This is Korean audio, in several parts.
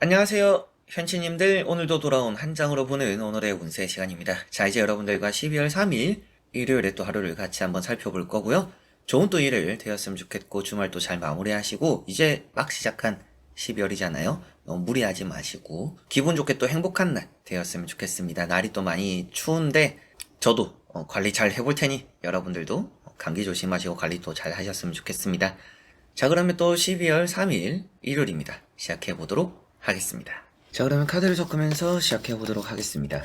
안녕하세요. 현치님들 오늘도 돌아온 한 장으로 보는 오늘의 운세 시간입니다. 자 이제 여러분들과 12월 3일 일요일에 또 하루를 같이 한번 살펴볼 거고요. 좋은 또 일을 되었으면 좋겠고 주말도 잘 마무리하시고 이제 막 시작한 12월이잖아요. 너무 무리하지 마시고 기분 좋게 또 행복한 날 되었으면 좋겠습니다. 날이 또 많이 추운데 저도 어, 관리 잘 해볼 테니 여러분들도 감기 조심하시고 관리 또 잘 하셨으면 좋겠습니다. 자 그러면 또 12월 3일 일요일입니다. 시작해 보도록 하겠습니다. 자 그러면 카드를 섞으면서 시작해 보도록 하겠습니다.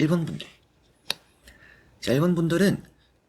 1번 분들. 자, 1번 분들은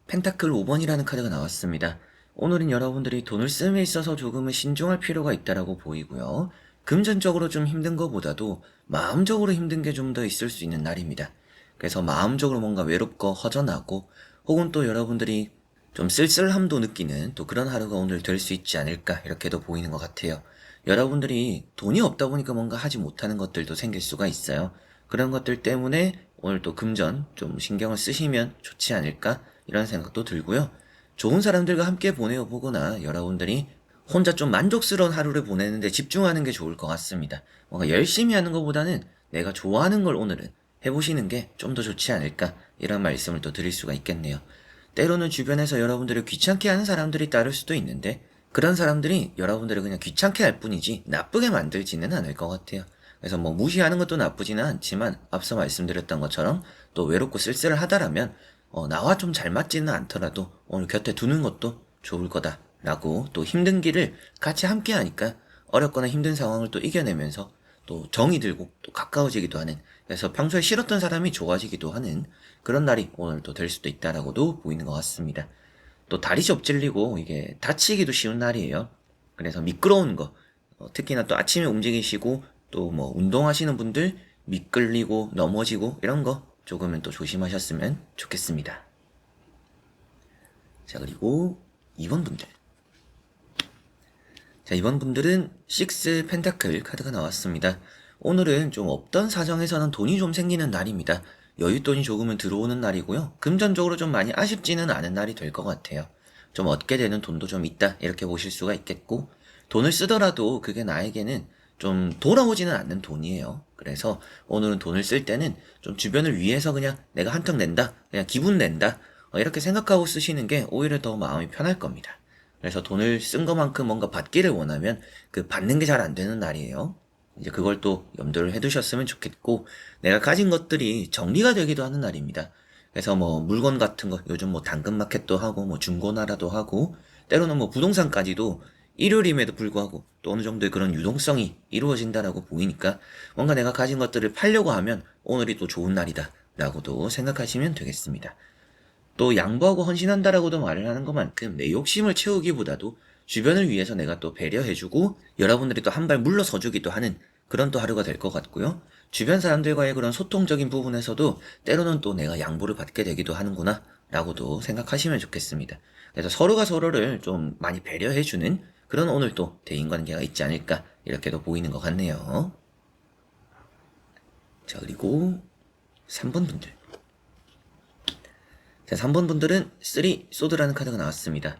펜타클 5번이라는 카드가 나왔습니다. 오늘은 여러분들이 돈을 씀에 있어서 조금은 신중할 필요가 있다라고 보이고요. 금전적으로 좀 힘든 것보다도 마음적으로 힘든 게 좀 더 있을 수 있는 날입니다. 그래서 마음적으로 뭔가 외롭고 허전하고 혹은 또 여러분들이 좀 쓸쓸함도 느끼는 또 그런 하루가 오늘 될 수 있지 않을까 이렇게도 보이는 것 같아요. 여러분들이 돈이 없다 보니까 뭔가 하지 못하는 것들도 생길 수가 있어요. 그런 것들 때문에 오늘 또 금전 좀 신경을 쓰시면 좋지 않을까 이런 생각도 들고요. 좋은 사람들과 함께 보내어 보거나 여러분들이 혼자 좀 만족스러운 하루를 보내는데 집중하는 게 좋을 것 같습니다. 뭔가 열심히 하는 것보다는 내가 좋아하는 걸 오늘은 해보시는 게 좀 더 좋지 않을까 이런 말씀을 또 드릴 수가 있겠네요. 때로는 주변에서 여러분들을 귀찮게 하는 사람들이 따를 수도 있는데 그런 사람들이 여러분들을 그냥 귀찮게 할 뿐이지 나쁘게 만들지는 않을 것 같아요. 그래서 뭐 무시하는 것도 나쁘지는 않지만 앞서 말씀드렸던 것처럼 또 외롭고 쓸쓸하다라면 어, 나와 좀 잘 맞지는 않더라도 오늘 곁에 두는 것도 좋을 거다라고 또 힘든 길을 같이 함께 하니까 어렵거나 힘든 상황을 또 이겨내면서 또 정이 들고 또 가까워지기도 하는 그래서 평소에 싫었던 사람이 좋아지기도 하는 그런 날이 오늘 또 될 수도 있다라고도 보이는 것 같습니다. 또 다리 접질리고 이게 다치기도 쉬운 날이에요. 그래서 미끄러운 거 어, 특히나 또 아침에 움직이시고 또 뭐 운동하시는 분들 미끌리고 넘어지고 이런 거 조금은 또 조심하셨으면 좋겠습니다. 자 그리고 2번 분들 자 이번 분들은 6 펜타클 카드가 나왔습니다. 오늘은 좀 없던 사정에서는 돈이 좀 생기는 날입니다. 여윳돈이 조금은 들어오는 날이고요. 금전적으로 좀 많이 아쉽지는 않은 날이 될 것 같아요. 좀 얻게 되는 돈도 좀 있다 이렇게 보실 수가 있겠고 돈을 쓰더라도 그게 나에게는 좀 돌아오지는 않는 돈이에요. 그래서 오늘은 돈을 쓸 때는 좀 주변을 위해서 그냥 내가 한턱 낸다, 그냥 기분 낸다, 어, 이렇게 생각하고 쓰시는 게 오히려 더 마음이 편할 겁니다. 그래서 돈을 쓴 것만큼 뭔가 받기를 원하면 그 받는 게 잘 안 되는 날이에요. 이제 그걸 또 염두를 해두셨으면 좋겠고, 내가 가진 것들이 정리가 되기도 하는 날입니다. 그래서 뭐 물건 같은 거, 요즘 뭐 당근마켓도 하고, 뭐 중고나라도 하고, 때로는 뭐 부동산까지도 일요일임에도 불구하고 또 어느 정도의 그런 유동성이 이루어진다라고 보이니까 뭔가 내가 가진 것들을 팔려고 하면 오늘이 또 좋은 날이다 라고도 생각하시면 되겠습니다. 또 양보하고 헌신한다라고도 말을 하는 것만큼 내 욕심을 채우기보다도 주변을 위해서 내가 또 배려해주고 여러분들이 또 한 발 물러서주기도 하는 그런 또 하루가 될 것 같고요. 주변 사람들과의 그런 소통적인 부분에서도 때로는 또 내가 양보를 받게 되기도 하는구나 라고도 생각하시면 좋겠습니다. 그래서 서로가 서로를 좀 많이 배려해주는 그런 오늘 또 대인관계가 있지 않을까 이렇게도 보이는 것 같네요. 자 그리고 3번 분들 자 3번 분들은 3 소드라는 카드가 나왔습니다.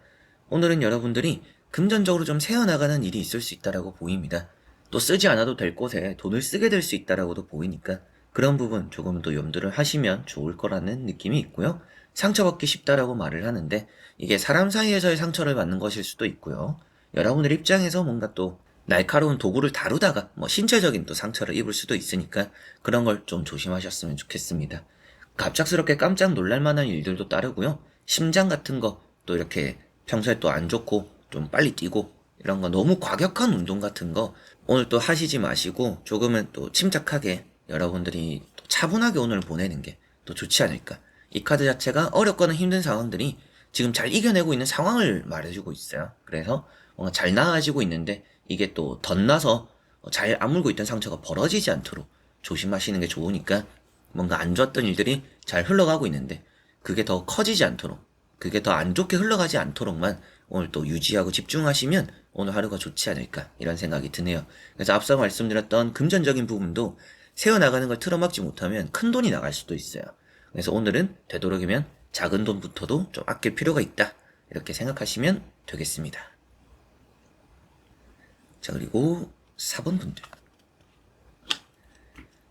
오늘은 여러분들이 금전적으로 좀 새어나가는 일이 있을 수 있다라고 보입니다. 또 쓰지 않아도 될 곳에 돈을 쓰게 될 수 있다라고도 보이니까 그런 부분 조금 더 염두를 하시면 좋을 거라는 느낌이 있고요. 상처받기 쉽다라고 말을 하는데 이게 사람 사이에서의 상처를 받는 것일 수도 있고요. 여러분들 입장에서 뭔가 또 날카로운 도구를 다루다가 뭐 신체적인 또 상처를 입을 수도 있으니까 그런 걸 좀 조심하셨으면 좋겠습니다. 갑작스럽게 깜짝 놀랄 만한 일들도 따르고요. 심장 같은 거 또 이렇게 평소에 또 안 좋고 좀 빨리 뛰고 이런 거 너무 과격한 운동 같은 거 오늘 또 하시지 마시고 조금은 또 침착하게 여러분들이 또 차분하게 오늘 보내는 게 또 좋지 않을까. 이 카드 자체가 어렵거나 힘든 상황들이 지금 잘 이겨내고 있는 상황을 말해주고 있어요. 그래서 잘 나아지고 있는데 이게 또 덧나서 잘 아물고 있던 상처가 벌어지지 않도록 조심하시는 게 좋으니까 뭔가 안 좋았던 일들이 잘 흘러가고 있는데 그게 더 커지지 않도록 그게 더 안 좋게 흘러가지 않도록만 오늘 또 유지하고 집중하시면 오늘 하루가 좋지 않을까 이런 생각이 드네요. 그래서 앞서 말씀드렸던 금전적인 부분도 세워나가는 걸 틀어막지 못하면 큰 돈이 나갈 수도 있어요. 그래서 오늘은 되도록이면 작은 돈부터도 좀 아낄 필요가 있다. 이렇게 생각하시면 되겠습니다. 자, 그리고 4번 분들.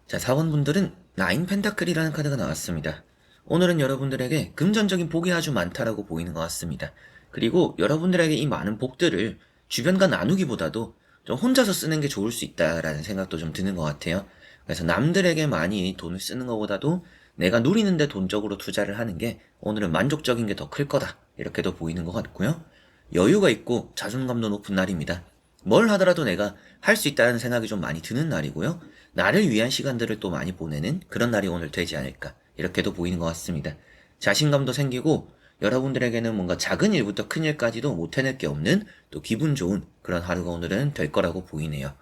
자, 4번 분들은 나인 펜타클이라는 카드가 나왔습니다. 오늘은 여러분들에게 금전적인 복이 아주 많다라고 보이는 것 같습니다. 그리고 여러분들에게 이 많은 복들을 주변과 나누기보다도 좀 혼자서 쓰는 게 좋을 수 있다라는 생각도 좀 드는 것 같아요. 그래서 남들에게 많이 돈을 쓰는 것보다도 내가 누리는데 돈적으로 투자를 하는 게 오늘은 만족적인 게 더 클 거다. 이렇게도 보이는 것 같고요. 여유가 있고 자존감도 높은 날입니다. 뭘 하더라도 내가 할 수 있다는 생각이 좀 많이 드는 날이고요. 나를 위한 시간들을 또 많이 보내는 그런 날이 오늘 되지 않을까. 이렇게도 보이는 것 같습니다. 자신감도 생기고 여러분들에게는 뭔가 작은 일부터 큰 일까지도 못 해낼 게 없는 또 기분 좋은 그런 하루가 오늘은 될 거라고 보이네요.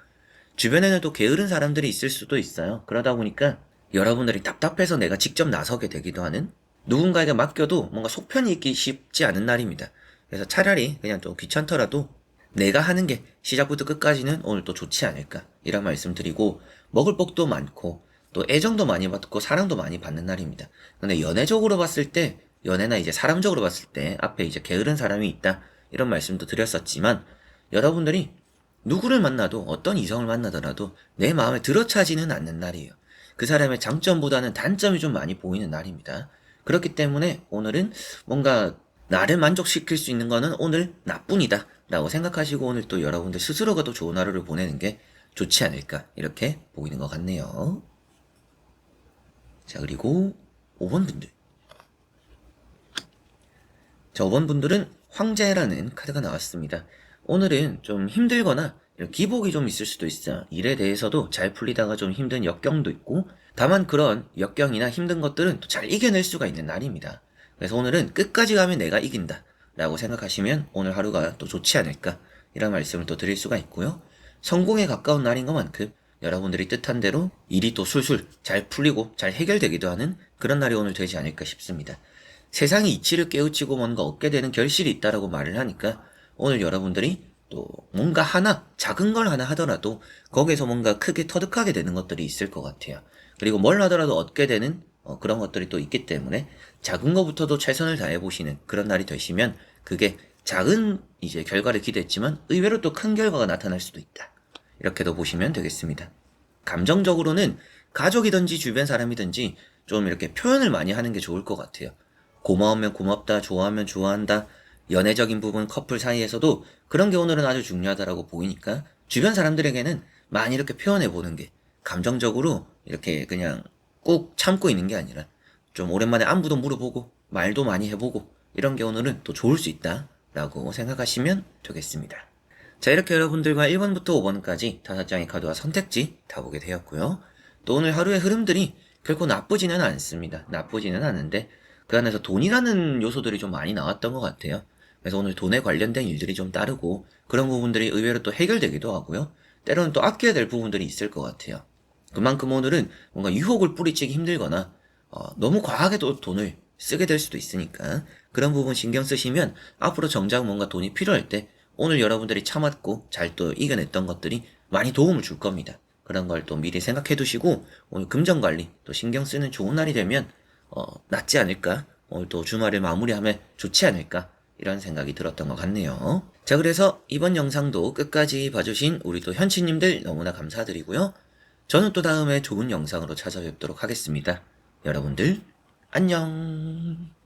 주변에는 또 게으른 사람들이 있을 수도 있어요. 그러다 보니까 여러분들이 답답해서 내가 직접 나서게 되기도 하는 누군가에게 맡겨도 뭔가 속편이 있기 쉽지 않은 날입니다. 그래서 차라리 그냥 좀 귀찮더라도 내가 하는 게 시작부터 끝까지는 오늘 또 좋지 않을까 이런 말씀 드리고 먹을 복도 많고 또 애정도 많이 받고 사랑도 많이 받는 날입니다. 근데 연애적으로 봤을 때 연애나 이제 사람적으로 봤을 때 앞에 이제 게으른 사람이 있다 이런 말씀도 드렸었지만 여러분들이 누구를 만나도 어떤 이성을 만나더라도 내 마음에 들어차지는 않는 날이에요. 그 사람의 장점보다는 단점이 좀 많이 보이는 날입니다. 그렇기 때문에 오늘은 뭔가 나를 만족시킬 수 있는 거는 오늘 나뿐이다 라고 생각하시고 오늘 또 여러분들 스스로가 더 좋은 하루를 보내는 게 좋지 않을까 이렇게 보이는 것 같네요. 자 그리고 5번 분들 자 5번 분들은 황제라는 카드가 나왔습니다. 오늘은 좀 힘들거나 기복이 좀 있을 수도 있어요. 일에 대해서도 잘 풀리다가 좀 힘든 역경도 있고 다만 그런 역경이나 힘든 것들은 또 잘 이겨낼 수가 있는 날입니다. 그래서 오늘은 끝까지 가면 내가 이긴다 라고 생각하시면 오늘 하루가 또 좋지 않을까 이런 말씀을 또 드릴 수가 있고요. 성공에 가까운 날인 것만큼 여러분들이 뜻한 대로 일이 또 술술 잘 풀리고 잘 해결되기도 하는 그런 날이 오늘 되지 않을까 싶습니다. 세상이 이치를 깨우치고 뭔가 얻게 되는 결실이 있다라고 말을 하니까 오늘 여러분들이 또 뭔가 하나 작은 걸 하나 하더라도 거기에서 뭔가 크게 터득하게 되는 것들이 있을 것 같아요. 그리고 뭘 하더라도 얻게 되는 어, 그런 것들이 또 있기 때문에 작은 것부터도 최선을 다해 보시는 그런 날이 되시면 그게 작은 이제 결과를 기대했지만 의외로 또 큰 결과가 나타날 수도 있다. 이렇게도 보시면 되겠습니다. 감정적으로는 가족이든지 주변 사람이든지 좀 이렇게 표현을 많이 하는 게 좋을 것 같아요. 고마우면 고맙다, 좋아하면 좋아한다, 연애적인 부분 커플 사이에서도 그런 게 오늘은 아주 중요하다라고 보이니까 주변 사람들에게는 많이 이렇게 표현해 보는 게 감정적으로 이렇게 그냥 꾹 참고 있는 게 아니라 좀 오랜만에 안부도 물어보고 말도 많이 해보고 이런 게 오늘은 또 좋을 수 있다라고 생각하시면 되겠습니다. 자 이렇게 여러분들과 1번부터 5번까지 다섯 장의 카드와 선택지 다 보게 되었고요. 또 오늘 하루의 흐름들이 결코 나쁘지는 않습니다. 나쁘지는 않은데 그 안에서 돈이라는 요소들이 좀 많이 나왔던 것 같아요. 그래서 오늘 돈에 관련된 일들이 좀 따르고 그런 부분들이 의외로 또 해결되기도 하고요. 때로는 또 아껴야 될 부분들이 있을 것 같아요. 그만큼 오늘은 뭔가 유혹을 뿌리치기 힘들거나 어, 너무 과하게 도 돈을 쓰게 될 수도 있으니까 그런 부분 신경 쓰시면 앞으로 정작 뭔가 돈이 필요할 때 오늘 여러분들이 참았고 잘 또 이겨냈던 것들이 많이 도움을 줄 겁니다. 그런 걸 또 미리 생각해 두시고 오늘 금전 관리 또 신경 쓰는 좋은 날이 되면 어, 낫지 않을까? 오늘 또 주말을 마무리하면 좋지 않을까? 이런 생각이 들었던 것 같네요. 자, 그래서 이번 영상도 끝까지 봐주신 우리 또 현치님들 너무나 감사드리고요. 저는 또 다음에 좋은 영상으로 찾아뵙도록 하겠습니다. 여러분들, 안녕!